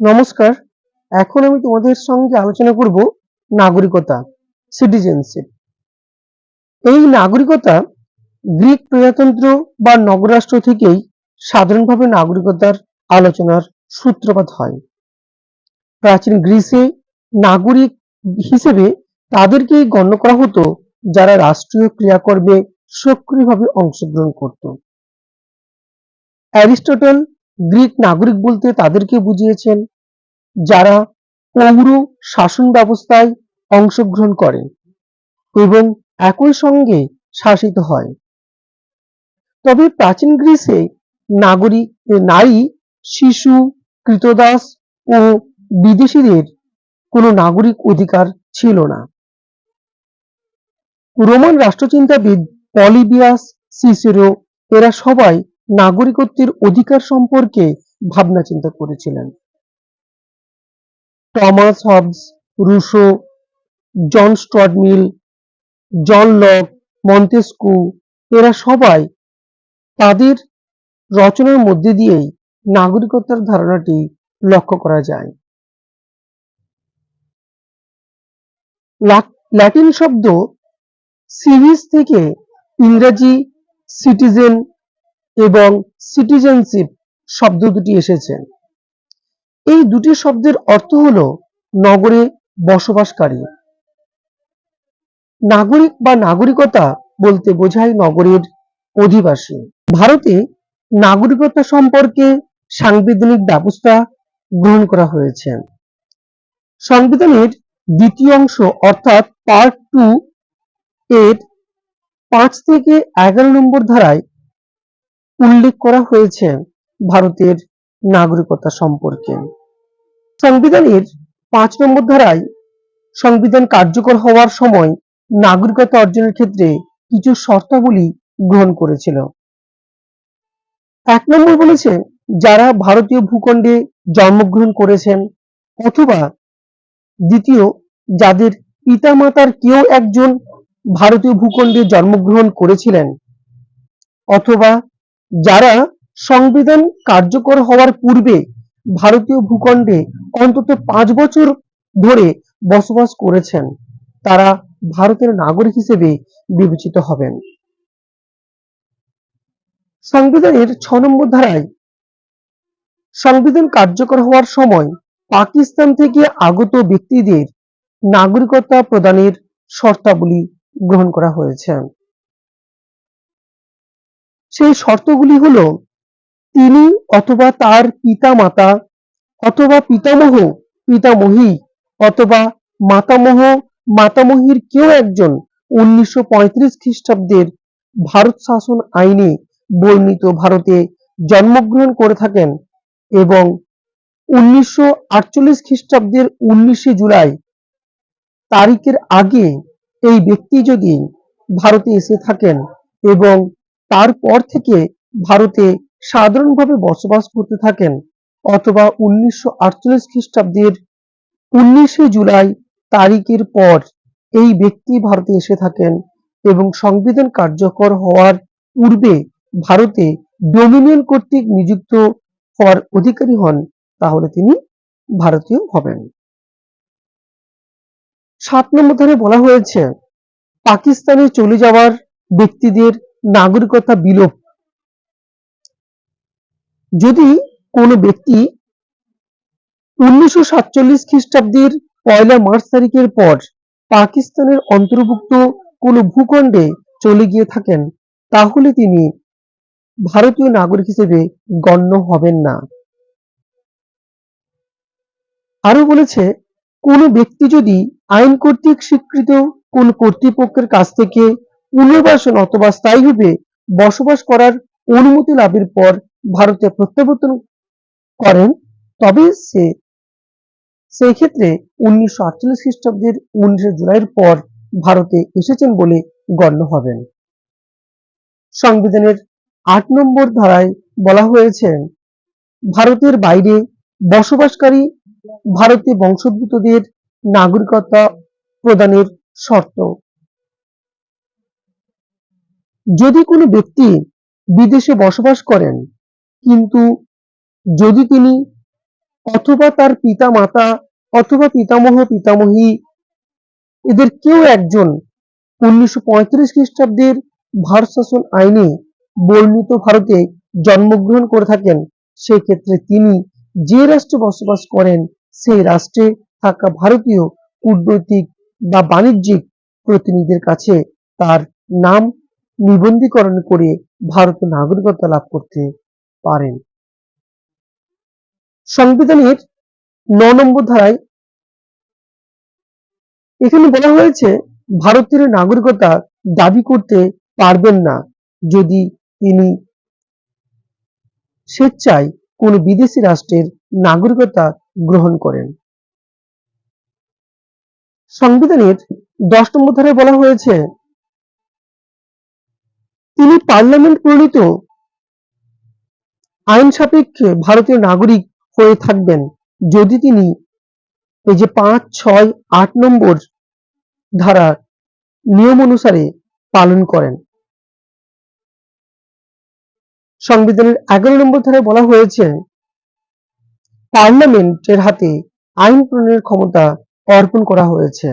নমস্কার। এখন আমি তোমাদের সঙ্গে আলোচনা করব নাগরিকতা সিটিজেনশিপ এই নাগরিকতা গ্রিক প্রজাতন্ত্র বা নগরাষ্ট্র থেকেই সাধারণভাবে নাগরিকতার আলোচনার সূত্রপাত হয়। প্রাচীন গ্রিসে নাগরিক হিসেবে তাদেরকেই গণ্য করা হতো যারা রাষ্ট্রীয় ক্রিয়াকর্মে সক্রিয়ভাবে অংশগ্রহণ করত। অ্যারিস্টটল গ্রিক নাগরিক বলতে তাদেরকে বুঝিয়েছেন, যারা পৌর শাসন ব্যবস্থায় অংশগ্রহণ করে এবং একই সঙ্গে শাসিত হয়। তবে প্রাচীন গ্রিসে নাগরিক, নারী, শিশু, কৃতদাস ও বিদেশীদের কোনো নাগরিক অধিকার ছিল না। রোমান রাষ্ট্রচিন্তাবিদ পলিবিয়াস সিসেরো এরা সবাই নাগরিকত্বের অধিকার সম্পর্কে ভাবনা চিন্তা করেছিলেন। Thomas Hobbes, Rousseau, John Stuart Mill John Locke Montesquieu, এরা সবাই তাদের রচনার মধ্যে দিয়েই নাগরিকতার ধারণাটি লক্ষ্য করা যায়। ল্যাটিন শব্দ সিভিস থেকে ইংরেজি সিটিজেন এবং সিটিজেনশিপ শব্দ দুটি এসেছে। এই দুটি শব্দের অর্থ হল নগরে বসবাসকারী। নাগরিক বা নাগরিকতা বলতে বোঝায় নগরের অধিবাসী। ভারতে নাগরিকতা সম্পর্কে সাংবিধানিক ব্যবস্থা গ্রহণ করা হয়েছে। সংবিধানের দ্বিতীয় অংশ অর্থাৎ পার্ট টু এর পাঁচ থেকে এগারো নম্বর ধারায় উল্লেখ করা হয়েছে ভারতের নাগরিকতা সম্পর্কে। সংবিধানের পাঁচ নম্বর ধারায় সংবিধান কার্যকর হওয়ার সময় নাগরিকতা অর্জনের ক্ষেত্রে কিছু শর্তাবলী গ্রহণ করেছিল। এক নম্বর বলেছে, যারা ভারতীয় ভূখণ্ডে জন্মগ্রহণ করেছেন অথবা দ্বিতীয়, যাদের পিতামাতার কেউ একজন ভারতীয় ভূখণ্ডে জন্মগ্রহণ করেছিলেন অথবা যারা সংবিধান কার্যকর হওয়ার পূর্বে ভারতীয় ভূখণ্ডে অন্তত পাঁচ বছর ধরে বসবাস করেছেন, তারা ভারতের নাগরিক হিসেবে বিবেচিত হবেন। সংবিধানের ছ নম্বর ধারায় সংবিধান কার্যকর হওয়ার সময় পাকিস্তান থেকে আগত ব্যক্তিদের নাগরিকতা প্রদানের শর্তাবলী গ্রহণ করা হয়েছে। সেই শর্তগুলি হল তিনি অথবা তার পিতা মাতা অথবা পিতামহ, পিতামহী অথবা মাতামহ, মাতামহীর কেউ একজন উনিশশো খ্রিস্টাব্দের ভারত শাসন আইনে বর্ণিত ভারতে জন্মগ্রহণ করে থাকেন এবং উনিশশো আটচল্লিশ খ্রিস্টাব্দের উনিশে জুলাই তারিখের আগে এই ব্যক্তি যদি ভারতে এসে থাকেন এবং তারপর থেকে ভারতে সাধারণভাবে বসবাস করতে থাকেন অথবা উনিশশো আটচল্লিশ খ্রিস্টাব্দের উনিশে জুলাই তারিখের পর এই ব্যক্তি ভারতে এসে থাকেন এবং সংবিধান কার্যকর হওয়ার পূর্বে ভারতে ডোমিনিয়ন কর্তৃক নিযুক্ত হওয়ার অধিকারী হন, তাহলে তিনি ভারতীয় হবেন। সাত নম্বর ধারে বলা হয়েছে, পাকিস্তানে চলে যাওয়ার ব্যক্তিদের নাগরিকতা বিলোপ যদি কোনো ব্যক্তি উনিশশো সাতচল্লিশ খ্রিস্টাব্দের পয়লা মার্চ তারিখের পর পাকিস্তানের অন্তর্ভুক্ত কোনো ভূখণ্ডে চলে গিয়ে থাকেন, তাহলে তিনি ভারতীয় নাগরিক হিসেবে গণ্য হবেন না। আরও বলেছে, কোনো ব্যক্তি যদি আইন কর্তৃক স্বীকৃত কোন কর্তৃপক্ষের কাছ থেকে পুনর্বাসন অথবা স্থায়ীভাবে বসবাস করার অনুমতি লাভের পর ভারতে প্রত্যাবর্তন করেন, তবে সে, সেই ক্ষেত্রে উনিশশো আটচল্লিশ খ্রিস্টাব্দের উনিশে জুলাইয়ের পর ভারতে এসেছেন বলে গণ্য হবেন। সংবিধানের আট নম্বর ধারায় বলা হয়েছে, ভারতের বাইরে বসবাসকারী ভারতীয় বংশোদ্ভূতদের নাগরিকতা প্রদানের শর্ত যদি কোনো ব্যক্তি বিদেশে বসবাস করেন, কিন্তু যদি তিনি অথবা তার পিতা মাতা অথবা পিতামহ, পিতামহী, এদের কেউ একজন উনিশশো পঁয়ত্রিশ খ্রিস্টাব্দের ভারত শাসন আইনে বর্ণিত ভারতে জন্মগ্রহণ করে থাকেন সেক্ষেত্রে তিনি যে রাষ্ট্রে বসবাস করেন, সেই রাষ্ট্রে থাকা ভারতীয় কূটনৈতিক বা বাণিজ্যিক প্রতিনিধির কাছে তার নাম নিবন্ধীকরণ করে ভারতের নাগরিকত্ব লাভ করতে পারেন। সংবিধানের ন নম্বর ধারায় এখানে বলা হয়েছে ভারতের নাগরিকতা দাবি করতে পারবেন না যদি তিনি স্বেচ্ছায় কোন বিদেশি রাষ্ট্রের নাগরিকতা গ্রহণ করেন। সংবিধানের দশ নম্বর ধারায় বলা হয়েছে তিনি পার্লামেন্ট প্রণীত। আইন সাপেক্ষে ভারতীয় নাগরিক হয়ে থাকবেন যদি তিনি এই যে পাঁচ, ছয়, আট নম্বর ধারার নিয়ম অনুসারে পালন করেন। সংবিধানের এগারো নম্বর ধারায় বলা হয়েছে পার্লামেন্টের হাতে আইন প্রণয়নের ক্ষমতা অর্পণ করা হয়েছে।